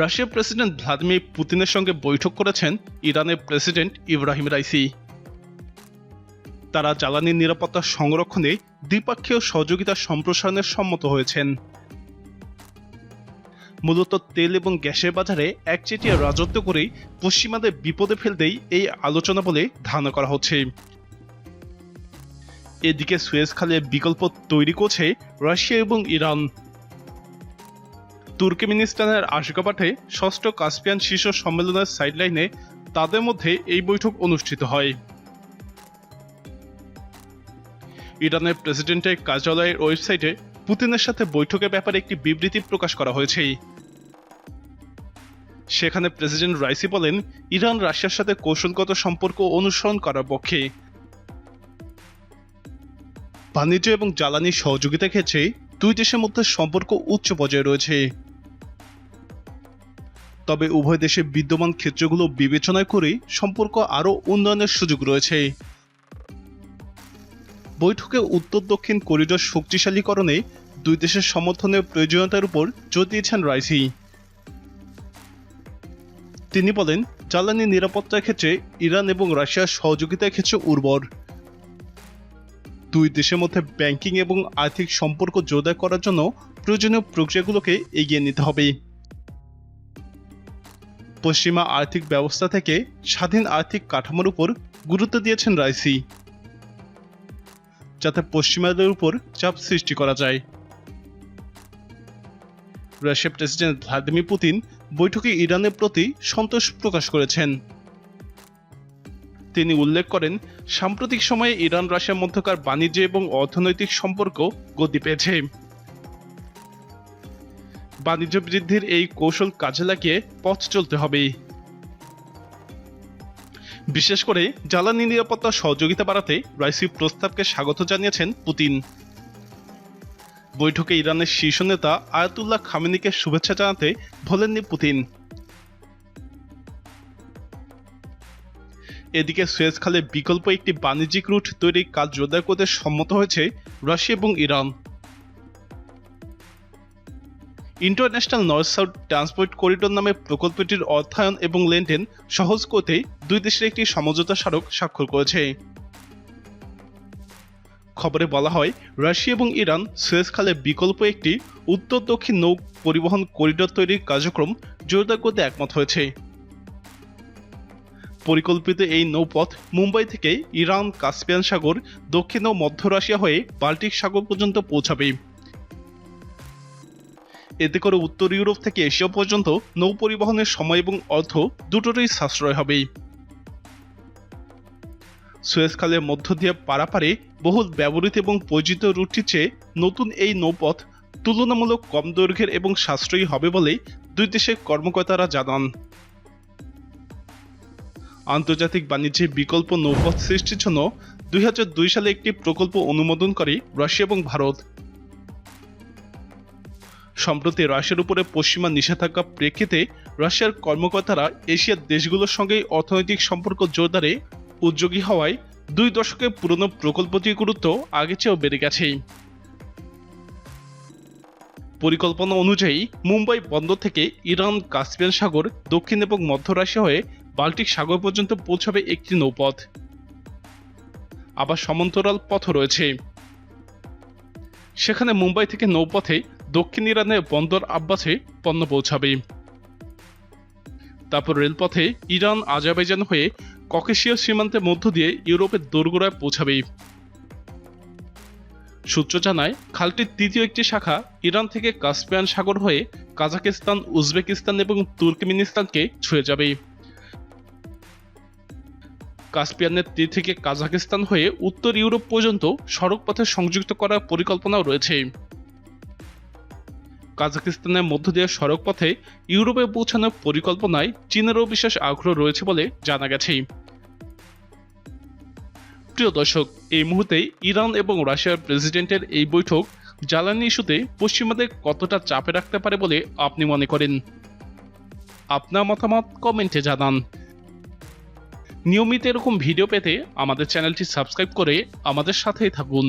রাশিয়ার president Vladimir পুতিনের সঙ্গে বৈঠক করেছেন ইরানের প্রেসিডেন্ট ইব্রাহিম রাইসি। তারা জ্বালানি নিরাপত্তা সংরক্ষণে দ্বিপাক্ষীয় সহযোগিতা সম্প্রসারণের সম্মত হয়েছেন। মূলত তেল এবং গ্যাসের বাজারে একচেটিয়া রাজত্ব করেই পশ্চিমাদের বিপদে ফেলতেই এই আলোচনা বলে ধারণা করা হচ্ছে। এদিকে সুয়েজ খালের বিকল্প তৈরি করছে রাশিয়া এবং ইরান। তুর্কমেনিস্তানের আশগাবাটে ষষ্ঠ কাস্পিয়ান শীর্ষ সম্মেলনের সাইডলাইনে তাদের মধ্যে এই বৈঠক অনুষ্ঠিত হয়। ইরানের প্রেসিডেন্টের কার্যালয়ের ওয়েবসাইটে পুতিনের সাথে বৈঠকের ব্যাপারে একটি বিবৃতি প্রকাশ করা হয়েছে। সেখানে প্রেসিডেন্ট রাইসি বলেন, ইরান রাশিয়ার সাথে কৌশলগত সম্পর্ক অনুসরণ করার পক্ষে বাণিজ্য এবং জ্বালানি সহযোগিতা ক্ষেত্রে দুই দেশের মধ্যে সম্পর্ক উচ্চ পর্যায়ে রয়েছে। তবে উভয় দেশে বিদ্যমান ক্ষেত্রগুলো বিবেচনায় করে সম্পর্ক আরও উন্নয়নের সুযোগ রয়েছে। বৈঠকে উত্তর দক্ষিণ করিডোর শক্তিশালীকরণে দুই দেশের সমর্থনের প্রয়োজনীয়তার উপর জোর দিয়েছেন রাইসি। তিনি বলেন, জ্বালানি নিরাপত্তার ক্ষেত্রে ইরান এবং রাশিয়ার সহযোগিতার ক্ষেত্রে উর্বর। দুই দেশের মধ্যে ব্যাংকিং এবং আর্থিক সম্পর্ক জোরদার করার জন্য প্রয়োজনীয় প্রক্রিয়াগুলোকে এগিয়ে নিতে হবে। পশ্চিমা আর্থিক ব্যবস্থা থেকে স্বাধীন আর্থিক কাঠামোর উপর গুরুত্ব দিয়েছেন রাইসি, যাতে পশ্চিমাদের উপর চাপ সৃষ্টি করা যায়। রাশিয়ার প্রেসিডেন্ট ভ্লাদিমির পুতিন বৈঠকে ইরানের প্রতি সন্তোষ প্রকাশ করেছেন। তিনি উল্লেখ করেন, সাম্প্রতিক সময়ে ইরান রাশিয়ার মধ্যকার বাণিজ্য এবং অর্থনৈতিক সম্পর্ক গতি পেয়েছে। বাণিজ্য বৃদ্ধির এই কৌশল কাজে লাগিয়ে পথ চলতে হবে। বিশেষ করে জ্বালানি নিরাপত্তা সহযোগিতা বাড়াতে রাইসি প্রস্তাবকে স্বাগত জানিয়েছেন পুতিন। বৈঠকে ইরানের শীর্ষ নেতা আয়াতুল্লাহ খামেনিকে শুভেচ্ছা জানাতে ভোলেননি পুতিন। এদিকে সুয়েজ খালে বিকল্প একটি বাণিজ্যিক রুট তৈরির কাজ জোরদার করতে সম্মত হয়েছে রাশিয়া এবং Iran. International North South Transport Corridor নামে প্রকল্পটির অর্থায়ন এবং লেনদেন সহজ করতে দুই দেশের একটি সমঝোতা স্মারক স্বাক্ষর করেছে। খবরে বলা হয়, রাশিয়া এবং ইরান সুয়েজ খালে বিকল্প একটি উত্তর দক্ষিণ নৌ পরিবহন করিডোর তৈরির কার্যক্রম জোরদার করতে একমত হয়েছে। পরিকল্পিত এই নৌপথ মুম্বাই থেকে ইরান, কাস্পিয়ান সাগর, দক্ষিণ ও মধ্য রাশিয়া হয়ে বাল্টিক সাগর পর্যন্ত পৌঁছাবে। এতে করে উত্তর ইউরোপ থেকে এশিয়া পর্যন্ত নৌ পরিবহনের সময় এবং অর্থ দুটোরই সাশ্রয় হবে। সুয়েজ খালের মধ্য দিয়ে পারাপারে বহুল ব্যবহৃত এবং পরিচিত রুটটির চেয়ে নতুন এই নৌপথ তুলনামূলক কম দৈর্ঘ্যের এবং সাশ্রয়ী হবে বলে দুই দেশের কর্মকর্তারা জানান। আন্তর্জাতিক বাণিজ্যে বিকল্প নৌপথ সৃষ্টির জন্য দুই হাজার দুই সালে একটি প্রকল্প অনুমোদন করে রাশিয়া এবং ভারত। সম্প্রতি রাশিয়ার উপরে পশ্চিমা নিষেধাজ্ঞা প্রেক্ষিতে রাশিয়ার কর্মকর্তারা এশিয়ার দেশগুলোর সঙ্গে অর্থনৈতিক সম্পর্ক জোরদারে উদ্যোগী হওয়ায় দুই দশকের পুরনো প্রকল্পটির গুরুত্ব আগে চেয়েও বেড়ে গেছে। পরিকল্পনা অনুযায়ী মুম্বাই বন্দর থেকে ইরান, কাস্পিয়ান সাগর, দক্ষিণ এবং মধ্য রাশিয়া হয়ে বাল্টিক সাগর পর্যন্ত পৌঁছাবে একটি নৌপথ। আবার সমান্তরাল পথ রয়েছে। সেখানে মুম্বাই থেকে নৌপথে দক্ষিণ ইরানের বন্দর আব্বাসে পণ্য পৌঁছাবে। তারপর রেলপথে ইরান আজারবাইজান হয়ে ককেশীয় সীমান্তের মধ্য দিয়ে ইউরোপের দোরগোড়ায় পৌঁছাবে। সূত্র জানায়, খালটির তৃতীয় একটি শাখা ইরান থেকে কাস্পিয়ান সাগর হয়ে কাজাকিস্তান উজবেকিস্তান এবং তুর্কমেনিস্তানকে ছুঁয়ে যাবে। কাস্পিয়ানের তীর থেকে কাজাকিস্তান হয়ে উত্তর ইউরোপ পর্যন্ত সড়ক পথে সংযুক্ত করার পরিকল্পনাও রয়েছে। কাজাকিস্তানের মধ্য দিয়ে সড়ক পথে ইউরোপে পৌঁছানোর পরিকল্পনায় চীনেরও বিশেষ আগ্রহ রয়েছে বলে জানা গেছে। প্রিয় দর্শক, এই মুহূর্তে ইরান এবং রাশিয়ার প্রেসিডেন্টের এই বৈঠক জ্বালানি ইস্যুতে পশ্চিমাদের কতটা চাপে রাখতে পারে বলে আপনি মনে করেন? আপনার মতামত কমেন্টে জানান। নিয়মিত এরকম ভিডিও পেতে আমাদের চ্যানেলটি সাবস্ক্রাইব করে আমাদের সাথেই থাকুন।